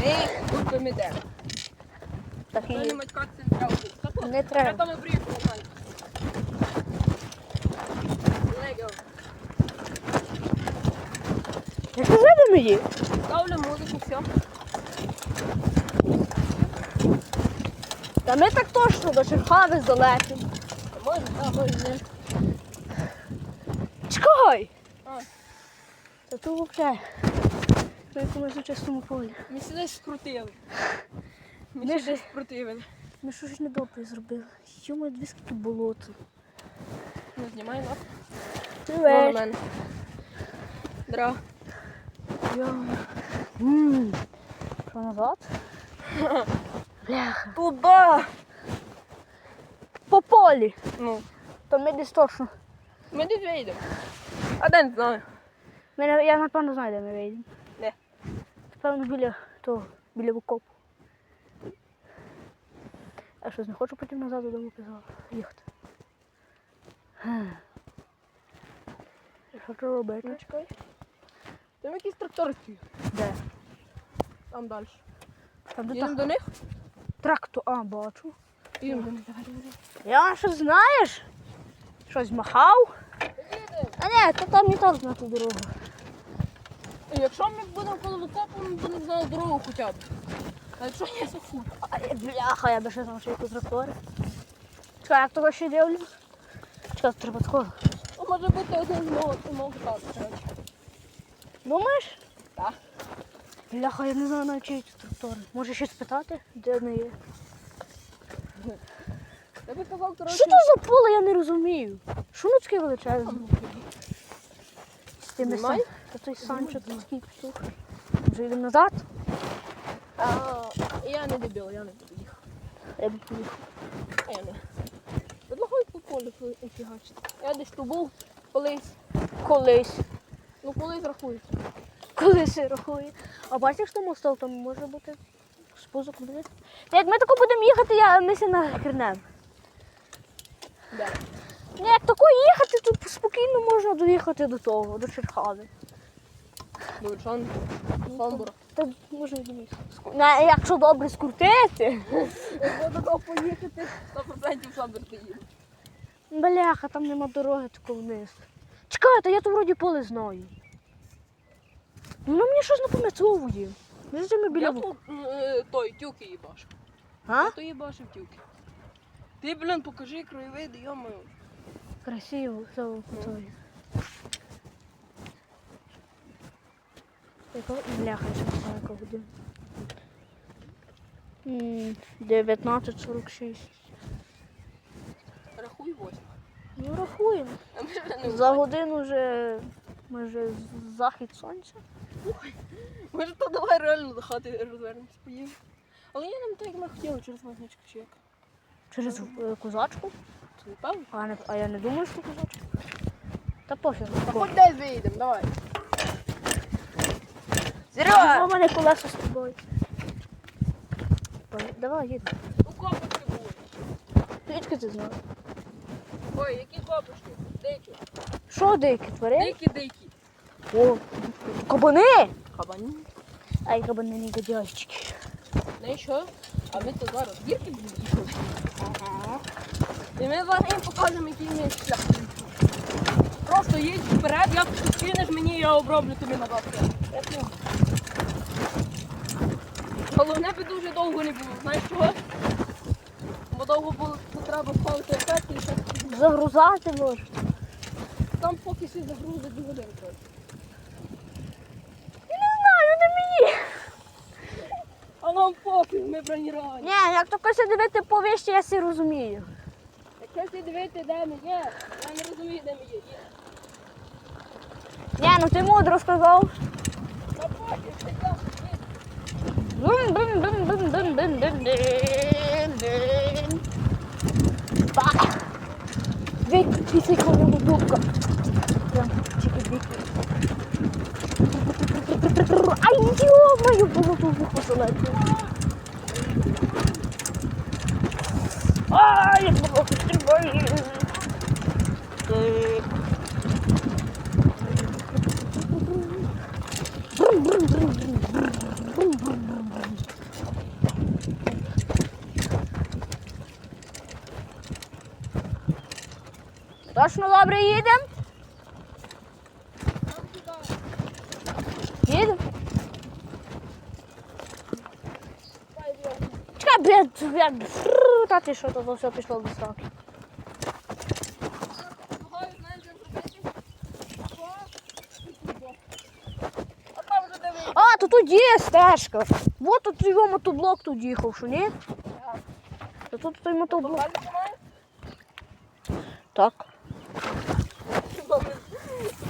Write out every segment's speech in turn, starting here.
Ми тут помідемо. Так не і матькатися не треба. Треба. там обрію. Лего. Я казав, ми є. Ставлю музику, все. Та ми так точно до Черхави залетимо. Може, так, може, не. Чекай! А. Та тут взагалі. Ми якомусь у чистому полі. Ми сюди скрутили. Ми Ми сюди скрутили. Ми щось недобре зробили. Йома, дві скільки болото. Не знімай, так? Вон у мене. Дра. Ммм. Що назад? Бляха. Туда! По полі. Ну, То ми десь точно. ми десь вийдемо. А де не знаю. Ми, не- я напевно знаю, де ми вийдемо. Напевно, біля того, біля окопу. А щось не хочу потім назад додому казала. Їхати. Що робити? Чекай. Там якісь трактори стоять. Де? Там далі. Там де Їдемо так. до них? Трактор. А, бачу. Їдемо до них. Давай, давай, Я що знаєш? Щось махав? А ні, то там не так знати дорогу. Якщо ми будемо коло окопу, ми будемо знати дорогу хоча б. А якщо ні, то фу. Ай, бляха, я би ще знав, що яку трактори. Чекай, як того ще дивлю? Чекай, треба такого. Ну, може бути один з мого тату. коротше. Думаєш? Так. Бляха, я не знаю навіть чиї ці трактори. Може щось спитати, де вони є? Я би казав, коротше. Що то за поле, я не розумію. Що воно таке величезне? З тими Знімай. сан... Та той санчо такий птух. Вже йдемо назад? А, я не дебіл, я не буду їхати. Я б поїхав. А Я не. Предлагаю по полю фігачити. Я десь тут був колись. Колись. Ну колись рахується. Колись я рахую. А бачиш, що мостов там може бути спусок вниз? Та як ми тако будемо їхати, я ми ся нахренем. Де? Ні, як тако їхати, то спокійно можна доїхати до того, до Черхави. До Вільшан. Самбура. Та може і до місця. Якщо добре скрутити. Якщо додому поїхати, 100% Самбур ти їде. Бляха, там нема дороги тако вниз. Чекай, та я то вроді поле знаю. Ну воно мені щось напам'ятовує. Ми ж ми біля Я тут е, той тюки їбашив. А? Я то їбашив тюки. Ти, блін, покажи краєвиди, йомаю. Красиво, все той. Бляха, ще не знаю, яка 19.46. Рахуй восьма. Ну, рахуємо. За годину вже може захід сонця. Може, то давай реально до хати розвернемось, поїдемо. Але я не так, як ми хотіли через мазничку чи як. Через е, козачку. Це не певно? А, не, а я не думаю, що козачку. Та пофіг. Та пофіг. хоч десь виїдемо, давай. Серега! у мене колеса з тобою. Пон- Давай, їдь. У копочки були. Звідки ти знаєш? Ой, які копочки? Дикі. Що дикі тварини? Дикі, дикі. О, кабани! Кабані. Ай, кабани негодяйчики. Ну і що? А ми то зараз гірки будемо їхати. Ага. І ми зараз їм покажемо, який ми шлях. Просто їдь вперед, як ти кинеш мені, я оброблю тобі на бабки. Головне би дуже довго не було. Знаєш чого? Бо довго було, то треба ставити ефект і ще Загрузати може. там поки всі загрузить дві години. коротше. Я не знаю, не мені. А нам поки ми броніровані. Ні, як то каже дивити повіщі, я всі розумію. Якщо ти дивити, де ми є, я не розумію, де ми є. Є. Ні, ну ти мудро сказав. Та поки, Бум, бум, бум, dun, dun, dun, dun. Bak. Ve bizi koyalım yok. Çekil bekle. Ay diyor ama yok. Bulu bulu bulu. Блядь, Та ти що тут все пішло до сраки. А то тут є стежка. Вот тут його мотоблок тут їхав, що ні? Та тут той мотоблок. Так.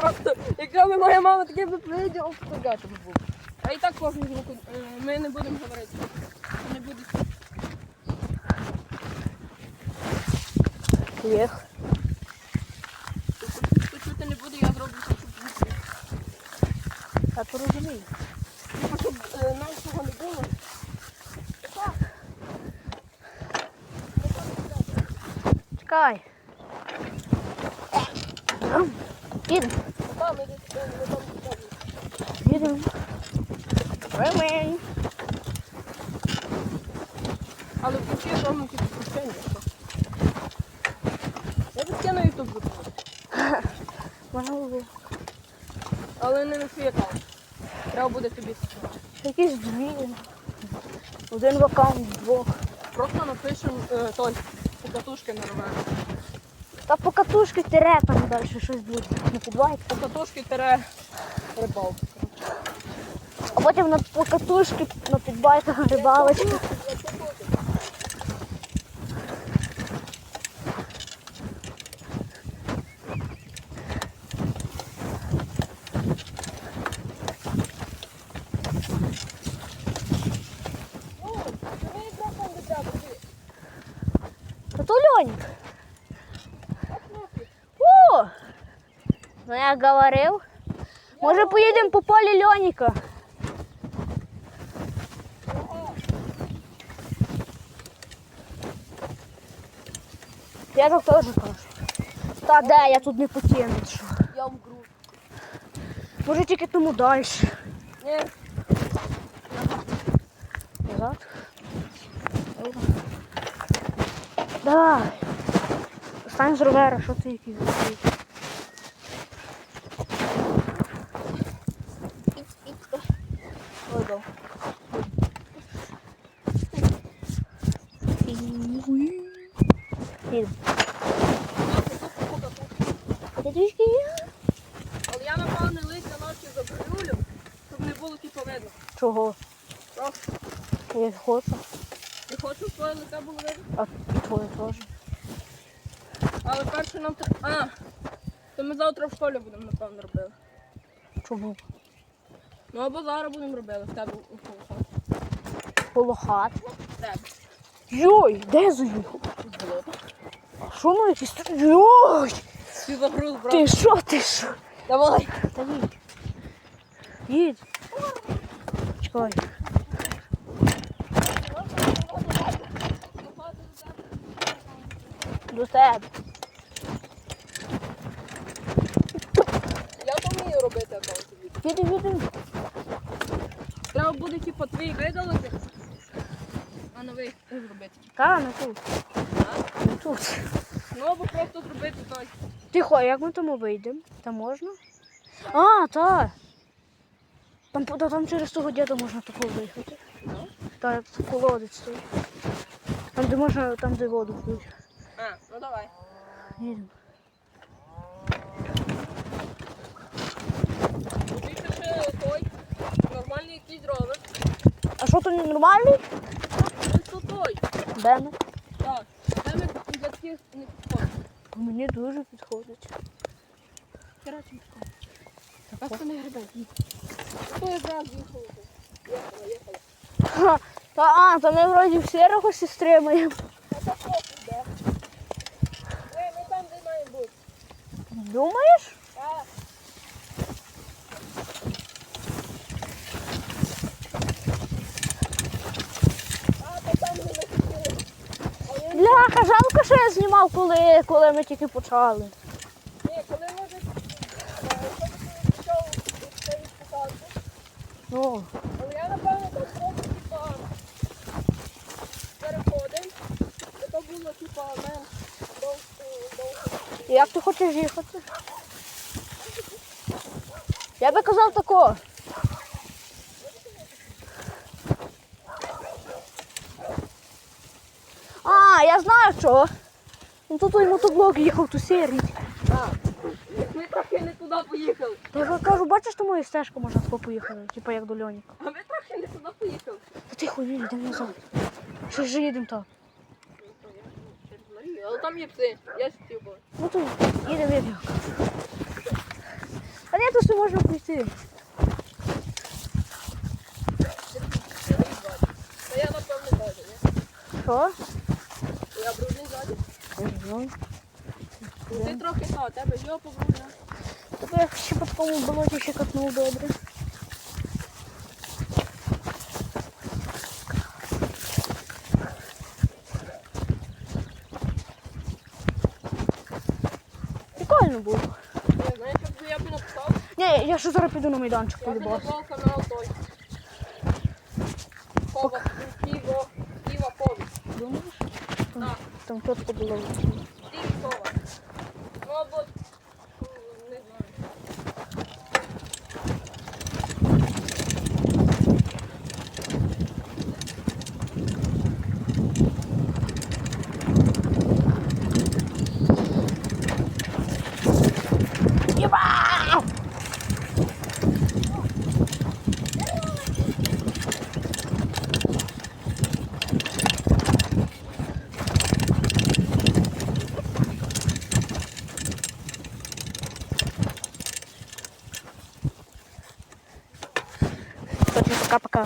Просто, якщо б моя мама таке б відео фотографувати б був. А і так кожен звук, ми не будемо говорити. Не буде. Їх. Хто чути не буде, я зроблю щоб звук. Я то розумію. Щоб е, нам цього не було. Чекай. Їдемо. Там ми ми. Їдемо. Ремень. Але в кінці зробимо тільки пустення. Я б скину ютуб викладу. Можна. Але не на свій. Треба буде тобі скинути. Якісь дві. Один в аккаунт, двох. Просто напишемо е, той покатушки на ровер. Та по катушки тире там далі щось буде. Не підбайте. Покатушки тире рибалка. А потім на покатушки на підбайтах рибалочка. Ну, тобі мікрофон не треба. ти. Та то Льонік. О! Ну я говорив. Може поїдемо по полі Льоніка. Я так теж кажу. Та де, я тут не потягну. Я вгру. Може тільки тому далі. Ні, Назад. Давай. Стань з ровера, що ти який закрий. ой, да. Їдемо. А ти трішки є? Але я напевно листя ночі забрюлю, щоб не було типу видно. Чого? Просто Я хочу. не хочу, щоб твоє лице було видно. А твоє теж. Але перше нам треба. А, то ми завтра в школі будемо, напевно, робити. Чому? Ну або зараз будемо робити в тебе у колосах. Коло хати. В. Йой, де. А що ну якісь? Йой! Ти загруз, брат. Ти що, ти що? Давай. Та їдь. Їдь. Чекай. До тебе. Я то вмію робити аккаунт. Їдемо, їдемо. Треба буде типу твій видалити. А новий зробити. Та, не тут. Не тут. Ну або просто зробити той. Тихо, а як ми тому вийдемо? Там можна? А, так. Там, та, там через того діда можна тако виїхати. Так, колодець стоїть. Там, де можна, там, де воду п'ють. А, ну давай. Їдемо. Більше ще той. Нормальний якийсь ровер. А що то не нормальний? Ось то той. Де ми? Так. Це ми для таких не підходить. Мені дуже підходить. Коротше, підходить. Просто не грибай. То якраз їхало. Їхало, їхало. Ха, Та, а, то ми вроді в сірого стримаємо. А то просто йде. Ні, ми там, де має бути. Думаєш? Так. А, то там, де ми хотіли. А я Бляха, жалко, що я знімав, коли, коли ми тільки почали. Ні, коли може, пішов від цієї посадки, Ну, але я напевно там просто типа переходив, то було типа менш довго довго. Як ти хочеш їхати? Я би казав тако. А, я знаю що. Ну тут той мотоблок їхав ту серію. Ми трохи не туди поїхали. Та я кажу, бачиш, що моя стежка можна тако поїхати, типу як до Льоніка. А ми трохи не туди поїхали. Та тихо, ні, йдемо назад. Що ж їдемо так? Але там є пси. Я хотів би. Ну то їдемо, їдемо. А ні, то все можна пройти. Та я напевно теж, ні? Що? Я брудний ззаді. Ну, Ти трохи у тебе жопа брудна. Тебе я ще по такому болоті ще катнув добре. Прикольно було. Я написав? Ні, я ще зараз піду на майданчик полюбався. Там, чітко було.